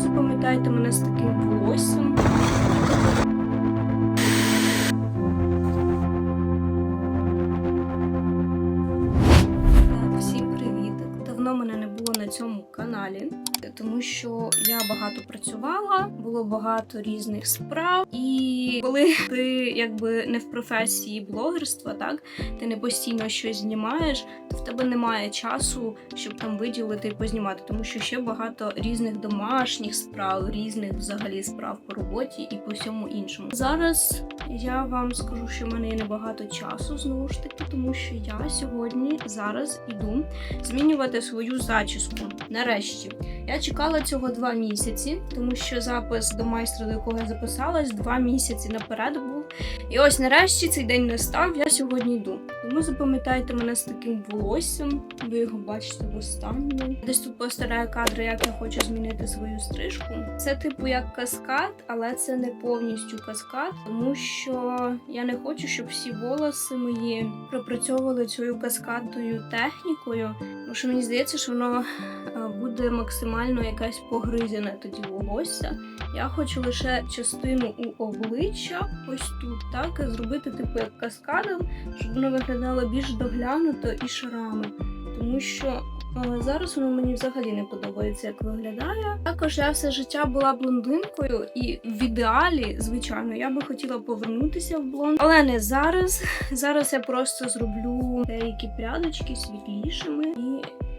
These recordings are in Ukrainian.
запам'ятайте мене з таким волоссям. Всім привіт! Давно мене не було на цьому каналі, тому що я багато працювала, було багато різних справ. І коли ти якби не в професії блогерства, так ти не постійно щось знімаєш, то в тебе немає часу, щоб там виділити і познімати, тому що ще багато різних домашніх справ, різних взагалі справ по роботі і по всьому іншому. Зараз я вам скажу, що в мене є небагато часу знову ж таки, тому що я сьогодні зараз іду змінювати свою зачіску. Нарешті я чекала цього два місяці, тому що запис до майстра, до якого я записалась, два місяці наперед був. І ось нарешті цей день настав. Я сьогодні йду. Тому запам'ятайте мене з таким волоссям. Ви його бачите в останньому. Десь тут постараю кадри, як я хочу змінити свою стрижку. Це типу як каскад, але це не повністю каскад, тому що я не хочу, щоб всі волоси мої пропрацьовували цією каскадною технікою. Тому що мені здається, що воно е, буде максимально якась погризяне тоді волосся. Я хочу лише частину у обличчя, ось тут, так, зробити типу як каскадом, щоб воно виглядало більш доглянуто і шарами. Тому що е, зараз воно мені взагалі не подобається, як виглядає. Також я все життя була блондинкою, і в ідеалі, звичайно, я би хотіла повернутися в блонд, але не зараз. Зараз я просто зроблю деякі прядочки світлішими і.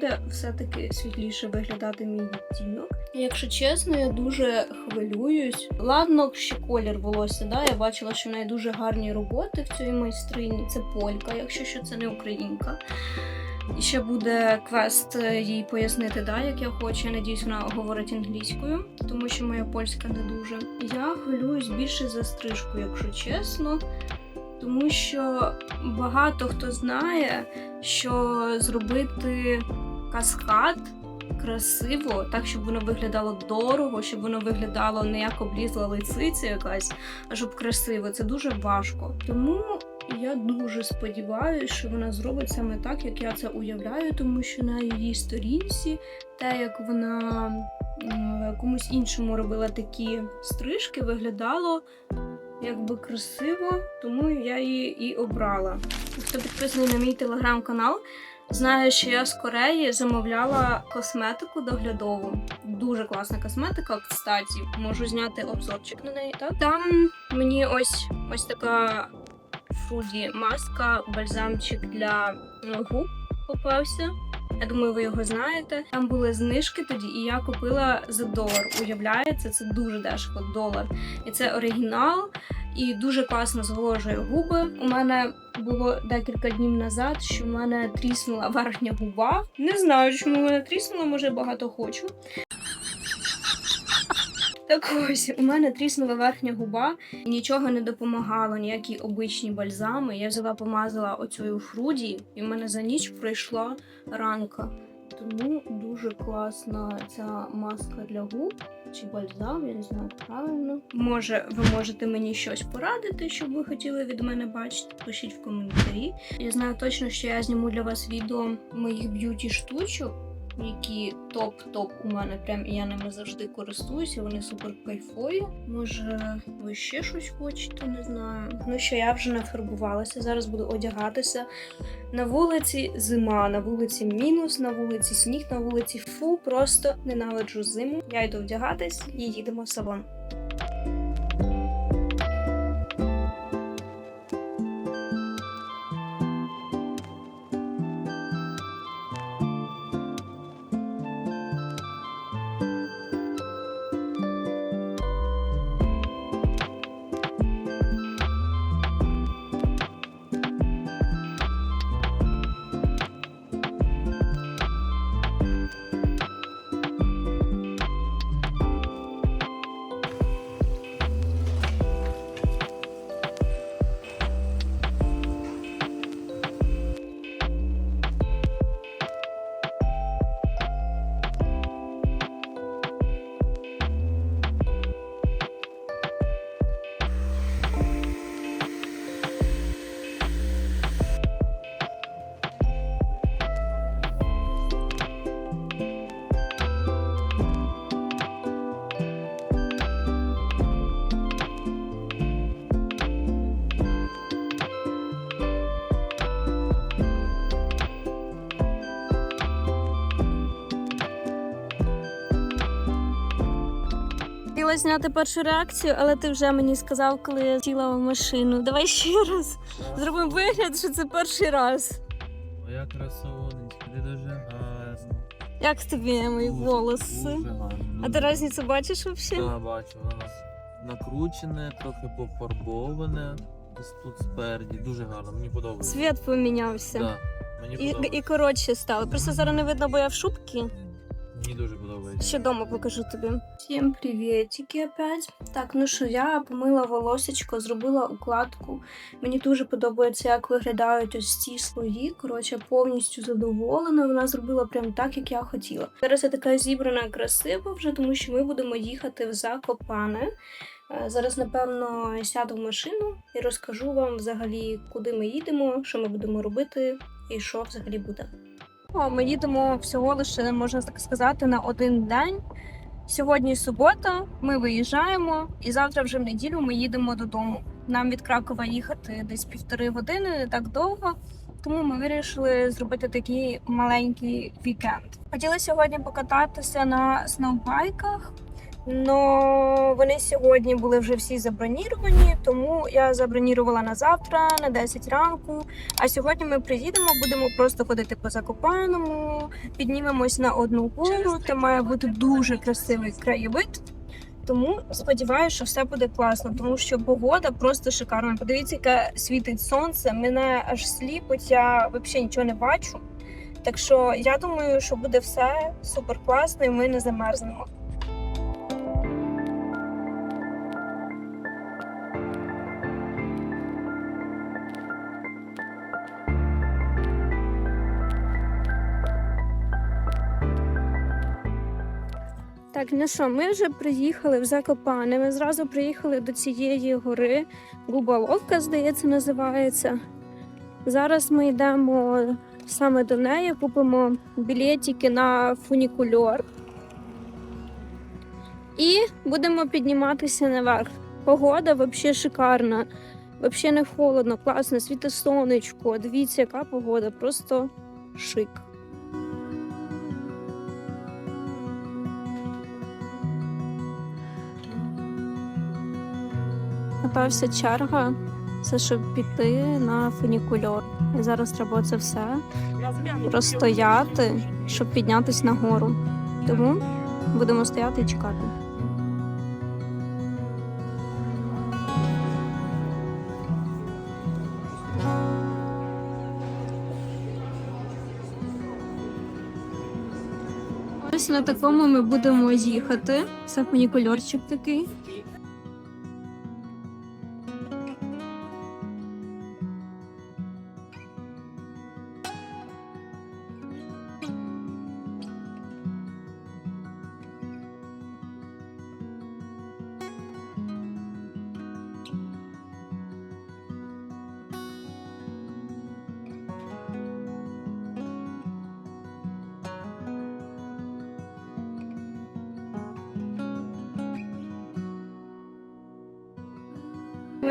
Буде все-таки світліше виглядати мій відтінок. Якщо чесно, я дуже хвилююсь. Ладно, ще колір волосся. Да? Я бачила, що в неї дуже гарні роботи в цій майстрині. Це полька, якщо що це не українка. І ще буде квест е, їй пояснити, да, як я хочу. Я надіюсь, вона говорить англійською, тому що моя польська не дуже. Я хвилююсь більше за стрижку, якщо чесно. Тому що багато хто знає, що зробити каскад красиво, так, щоб воно виглядало дорого, щоб воно виглядало не як облізла лициця якась, а щоб красиво. Це дуже важко. Тому я дуже сподіваюся, що вона зробить саме так, як я це уявляю, тому що на її сторінці, те, як вона комусь іншому робила такі стрижки, виглядало якби красиво, тому я її і обрала. Хто підписаний на мій телеграм-канал, знає, що я з Кореї замовляла косметику доглядову. Дуже класна косметика, кстати. Можу зняти обзорчик на неї. Так? Там мені ось ось така фруді маска, бальзамчик для ну, губ попався. Я думаю, ви його знаєте. Там були знижки тоді, і я купила за долар. Уявляється, це дуже дешево долар. І це оригінал, і дуже класно зволожує губи. У мене було декілька днів назад, що в мене тріснула верхня губа. Не знаю, чому мене тріснула, може багато хочу. Так ось у мене тріснула верхня губа, і нічого не допомагало, ніякі обичні бальзами. Я взяла, помазала оцю фруді, і в мене за ніч пройшла ранка. Тому дуже класна ця маска для губ чи бальзам, я не знаю правильно. Може, ви можете мені щось порадити, що ви хотіли від мене бачити? Пишіть в коментарі. Я знаю точно, що я зніму для вас відео моїх б'юті штучок які топ-топ у мене, прям і я ними завжди користуюся, вони супер кайфові. Може, ви ще щось хочете, не знаю. Ну що, я вже нафарбувалася, зараз буду одягатися. На вулиці зима, на вулиці мінус, на вулиці сніг, на вулиці фу, просто ненавиджу зиму. Я йду вдягатись і їдемо в салон. Зняти першу реакцію, але ти вже мені сказав, коли я сіла в машину. Давай ще раз зробимо вигляд, що це перший раз. Моя красунечка, ти дуже гарна. Як тобі мої Дуже, волоси? Дуже гарно. А ти різницю бачиш взагалі? Так, бачу, воно накручене, трохи пофарбоване. Ось тут спереді. Дуже гарно, мені подобається. Світ помінявся. Так, мені І, подобається. і коротше стало. Просто зараз не видно, бо я в шубці. Мені дуже подобається. Ще дома покажу тобі. Всім привітики опять. Так, ну що, я помила волосечко, зробила укладку. Мені дуже подобається, як виглядають ось ці слої. Коротше, повністю задоволена. Вона зробила прям так, як я хотіла. Зараз я така зібрана красива вже, тому що ми будемо їхати в Закопане. Е, Зараз, напевно, сяду в машину і розкажу вам взагалі, куди ми їдемо, що ми будемо робити і що взагалі буде. Ми їдемо всього лише, можна так сказати, на один день. Сьогодні субота, ми виїжджаємо, і завтра, вже в неділю, ми їдемо додому. Нам від Кракова їхати десь півтори години, не так довго. Тому ми вирішили зробити такий маленький вікенд. Хотіли сьогодні покататися на сноубайках, але вони сьогодні були вже всі заброніровані, тому я забронірувала на завтра, на 10 ранку. А сьогодні ми приїдемо, будемо просто ходити по Закопаному, піднімемось на одну гору. Там має бути дуже красивий краєвид. Тому сподіваюся, що все буде класно, тому що погода просто шикарна. Подивіться, яке світить сонце. Мене аж сліпить, я взагалі нічого не бачу. Так що я думаю, що буде все супер класно, і ми не замерзнемо. Так, ну що, ми вже приїхали в Закопане. Ми зразу приїхали до цієї гори. Губаловка, здається, називається. Зараз ми йдемо саме до неї, купимо білетики на фунікульор. І будемо підніматися наверх. Погода взагалі шикарна. Взагалі не холодно, класно, світить сонечко. Дивіться, яка погода, просто шик. Напевся черга, це щоб піти на фунікульор. І зараз треба це все розстояти, щоб піднятися на гору. Тому будемо стояти і чекати. Ось на такому ми будемо їхати. Це фунікульорчик такий. thank you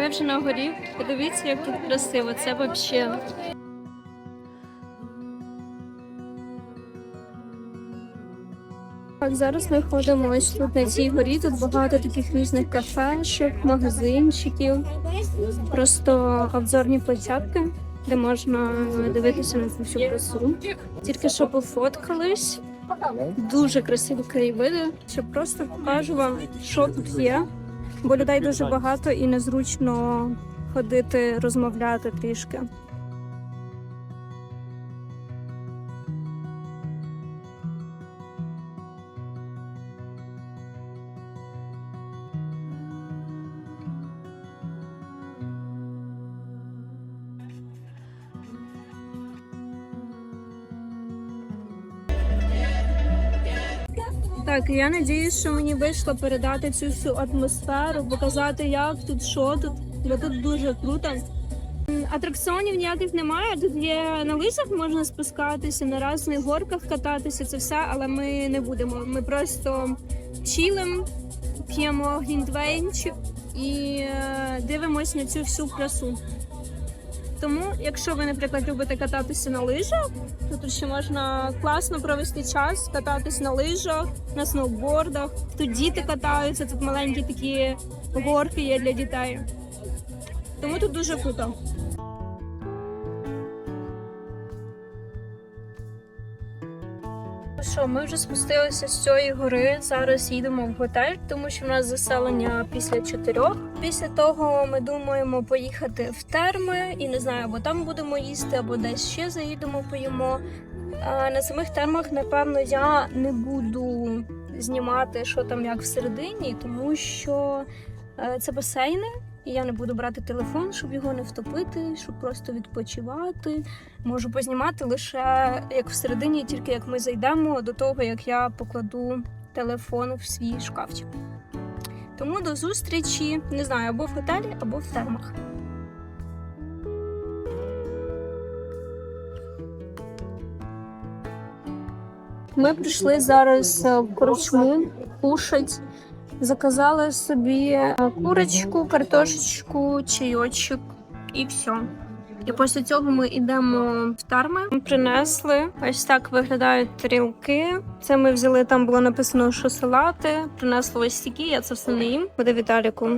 Вже на горі. Подивіться, як тут красиво. Це взагалі. Так, зараз ми ходимо ось тут на цій горі. Тут багато таких різних кафешок, магазинчиків. Просто обзорні площадки, де можна дивитися на цю всю красу. Тільки що пофоткались. Дуже красиві краєвиди. Що просто покажу вам, що тут є. Бо людей дуже багато і незручно ходити, розмовляти трішки. Так, я надіюсь, що мені вийшло передати цю всю атмосферу, показати, як тут, що тут, бо тут дуже круто. Атракціонів ніяких немає. Тут є на лисах можна спускатися, на різних горках кататися, це все, але ми не будемо. Ми просто чилим, п'ємо глінтвейнчик і е, дивимось на цю всю красу. Тому, якщо ви, наприклад, любите кататися на лижах, то тут ще можна класно провести час, кататись на лижах, на сноубордах. Тут діти катаються, тут маленькі такі горки є для дітей. Тому тут дуже круто. Що, ми вже спустилися з цієї гори. Зараз їдемо в готель, тому що в нас заселення після чотирьох. Після того ми думаємо поїхати в терми і не знаю, або там будемо їсти, або десь ще заїдемо, поїмо. А на самих термах, напевно, я не буду знімати, що там як всередині, тому що е, це басейни. І я не буду брати телефон, щоб його не втопити, щоб просто відпочивати. Можу познімати лише як всередині, тільки як ми зайдемо до того, як я покладу телефон в свій шкафчик. Тому до зустрічі, не знаю, або в готелі, або в термах. Ми прийшли зараз е, в корчму кушать. Заказали собі е, курочку, картошечку, чайочок і все. І після цього ми йдемо в тарми. Ми принесли ось так виглядають тарілки. Це ми взяли. Там було написано, що салати. Принесли ось такі, я це все не їм. Буде Віталіку.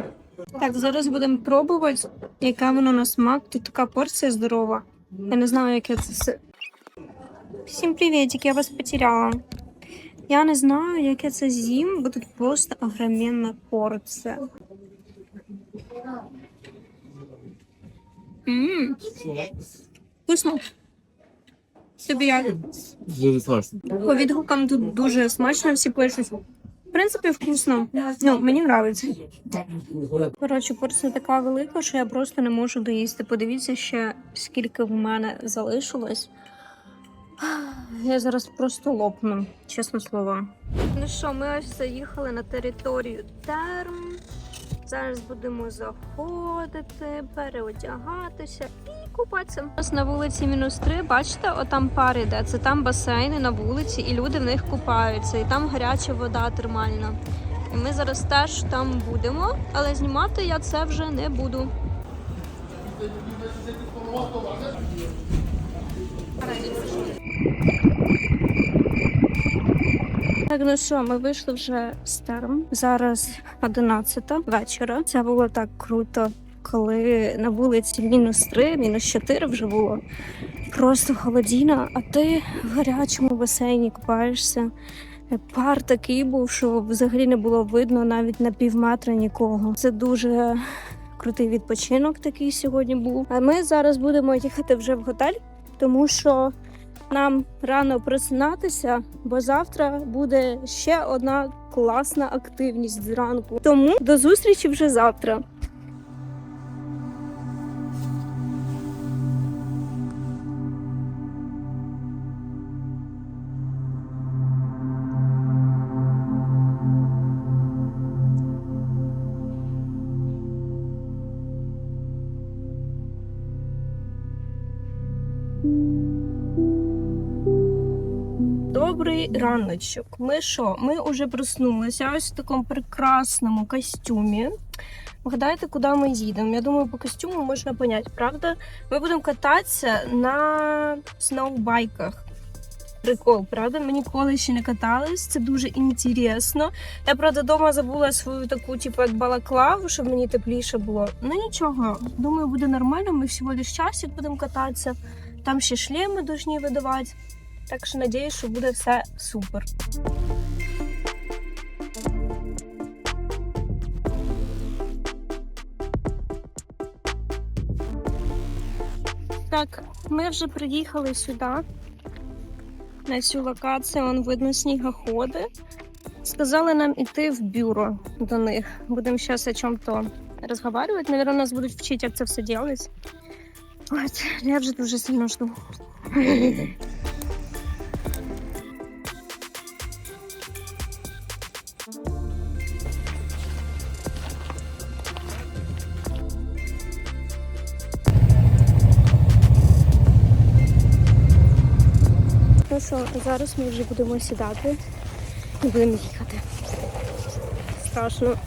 Так, зараз будемо пробувати, яка воно на смак. Тут така порція здорова. Я не знаю, яке це все. Всім привітик, я вас потеряла. Я не знаю, яке це зім, бо тут просто огроменна порція. Ммм, вкусно. Тобі як? Дуже смачно. По відгукам тут дуже смачно, всі пишуть. В принципі, вкусно. Ну, мені подобається. Коротше, порція така велика, що я просто не можу доїсти. Подивіться ще, скільки в мене залишилось. Я зараз просто лопну, чесне слово. Ну що, ми ось заїхали на територію терм. Зараз будемо заходити, переодягатися і купатися. У нас на вулиці мінус 3, бачите, отам пар іде. Це там басейни на вулиці, і люди в них купаються. І там гаряча вода термальна. І ми зараз теж там будемо, але знімати я це вже не буду. Так, ну що, ми вийшли вже з терм. Зараз 11 вечора. Це було так круто, коли на вулиці мінус 3, мінус 4 вже було. Просто холодіно, а ти в гарячому басейні купаєшся. Пар такий був, що взагалі не було видно навіть на пів метра нікого. Це дуже крутий відпочинок такий сьогодні був. А ми зараз будемо їхати вже в готель, тому що нам рано просинатися, бо завтра буде ще одна класна активність зранку. Тому до зустрічі вже завтра. Раночок. Ми що? Ми вже проснулися ось в такому прекрасному костюмі. Вгадайте, куди ми їдемо? Я думаю, по костюму можна поняти, правда? Ми будемо кататися на сноубайках. Прикол, правда? Ми ніколи ще не катались, це дуже інтересно. Я правда вдома забула свою таку, типу, як балаклаву, щоб мені тепліше було. Ну нічого, думаю, буде нормально. Ми всього лиш часик будемо кататися. Там ще шлеми повинні видавати. Так що надіюсь, що буде все супер. Так, ми вже приїхали сюди, на цю локацію, вон видно снігоходи. Сказали нам іти в бюро до них. Будемо зараз о чому-то розговорювати. Наверное, нас будуть вчити, як це все. От, я вже дуже сильно жду. Що, зараз ми вже будемо сідати і будемо їхати. Страшно.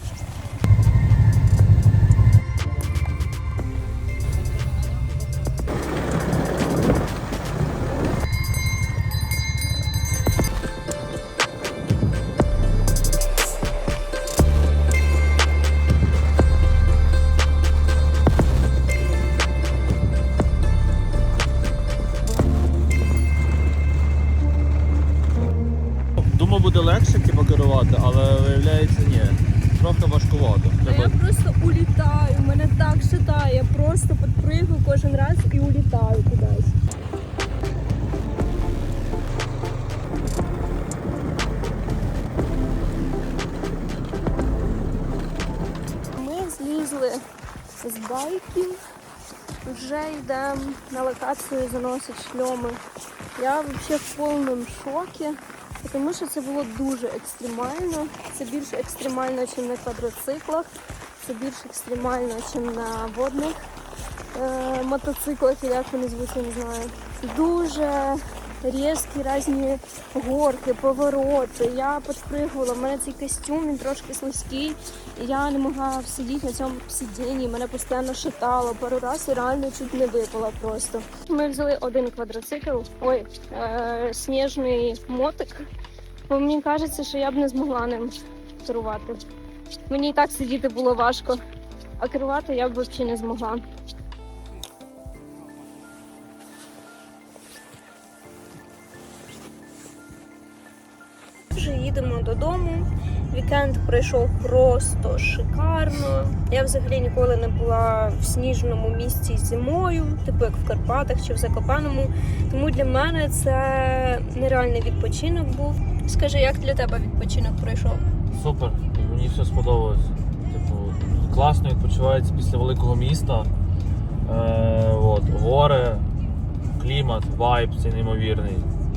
Байків, вже йдемо на локацію заносить шльоми. Я взагалі в повному шокі, тому що це було дуже екстремально. Це більш екстремально, ніж на квадроциклах. Це більш екстремально, ніж на водних е, мотоциклах, і як вони звуть, я не знаю. Дуже різкі різні горки, повороти. Я підпригувала, в мене цей костюм він трошки слизький, і я не могла сидіти на цьому сидінні, мене постійно шатало. Пару разів реально чуть не випала просто. Ми взяли один квадроцикл, ой, е, сніжний мотик. Бо мені кажеться, що я б не змогла ним керувати. Мені і так сидіти було важко, а керувати я б взагалі не змогла. Їдемо додому. Вікенд пройшов просто шикарно. Я взагалі ніколи не була в сніжному місці зимою, типу як в Карпатах чи в Закопаному. Тому для мене це нереальний відпочинок був. Скажи, як для тебе відпочинок пройшов? супер. Мені все сподобалось. Типу, класно відпочивається після великого міста. Е, от, гори, клімат, вайб цей неймовірний.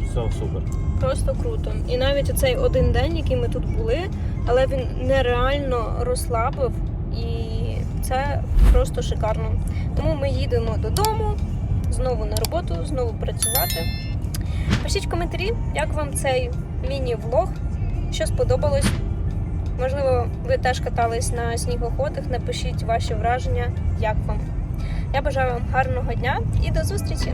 Все супер. Просто круто. І навіть оцей один день, який ми тут були, але він нереально розслабив, і це просто шикарно. Тому ми їдемо додому, знову на роботу, знову працювати. Пишіть в коментарі, як вам цей міні-влог, що сподобалось. Можливо, ви теж катались на снігоходах. Напишіть ваші враження, як вам. Я бажаю вам гарного дня і до зустрічі!